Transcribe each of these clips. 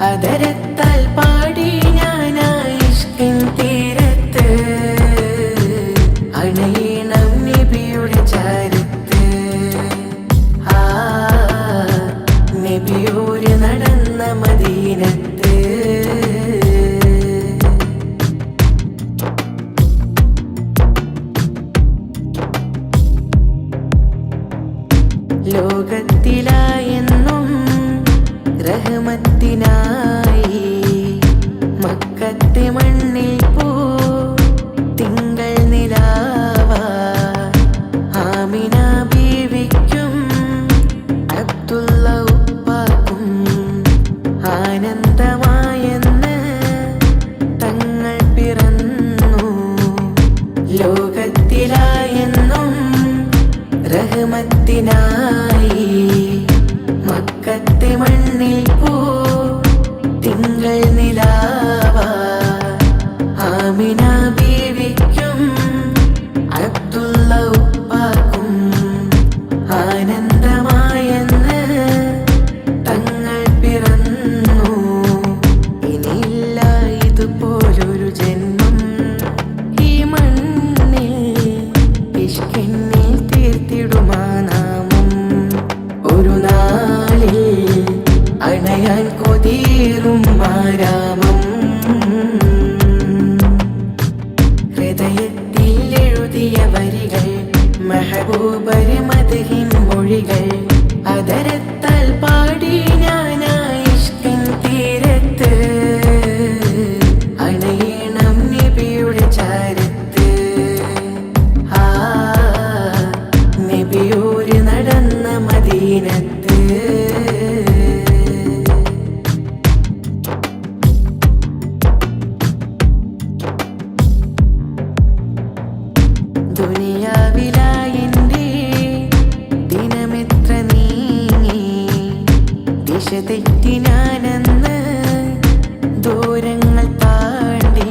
അതരത്താൽ പാടി ചാരത്ത്. ആ റഹ്മത്തിനായി മക്കത്തെ മണ്ണിൽ പോ തിങ്കൾ നിലാവ. ആമിന ബീവിക്കും അബ്ദുള്ള ഉപ്പാക്കും. ആനന്ദമായെന്ന് തങ്ങൾ പിറന്നു. ലോകത്തിലായെന്നും റഹ്മത്തിനായി അണയാൻ കൊതീറും ആരാമം. ഹൃദയത്തിൽ എഴുതിയ വരികൾ മെഹബൂബര് മധുഹിൻ മൊഴികൾ. അതരത്താൽ പാടി ഞാനായിഷ്കിൻ തീരത്ത്. അണയണം നബിയുടെ ചാരത്ത്. ആ നബിയോര് നടന്ന മദീനത്ത്. തെറ്റി ഞാനെന്ന് ദൂരങ്ങൾ താണ്ടി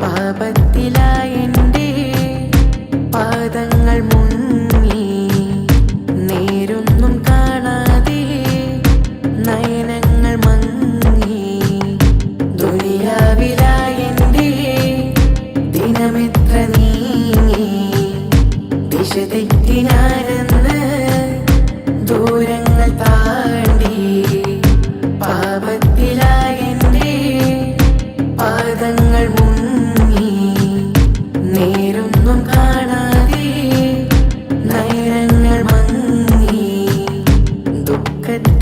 പാപത്തിലായെന്റെ പാദങ്ങൾ മുങ്ങി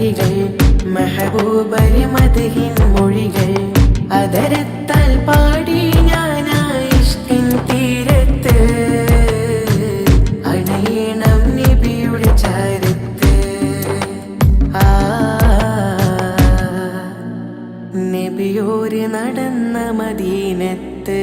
വരികൾ മെഹബൂബര് മധുഹിൻ മൊഴികൾ. അതരത്താൽ പാടി ഞാനായിഷ്കിൻ തീരത്ത്. അണയണം നിബിയുടെ ചാരത്ത്. ആ നബിയോര് നടന്ന മദീനത്ത്.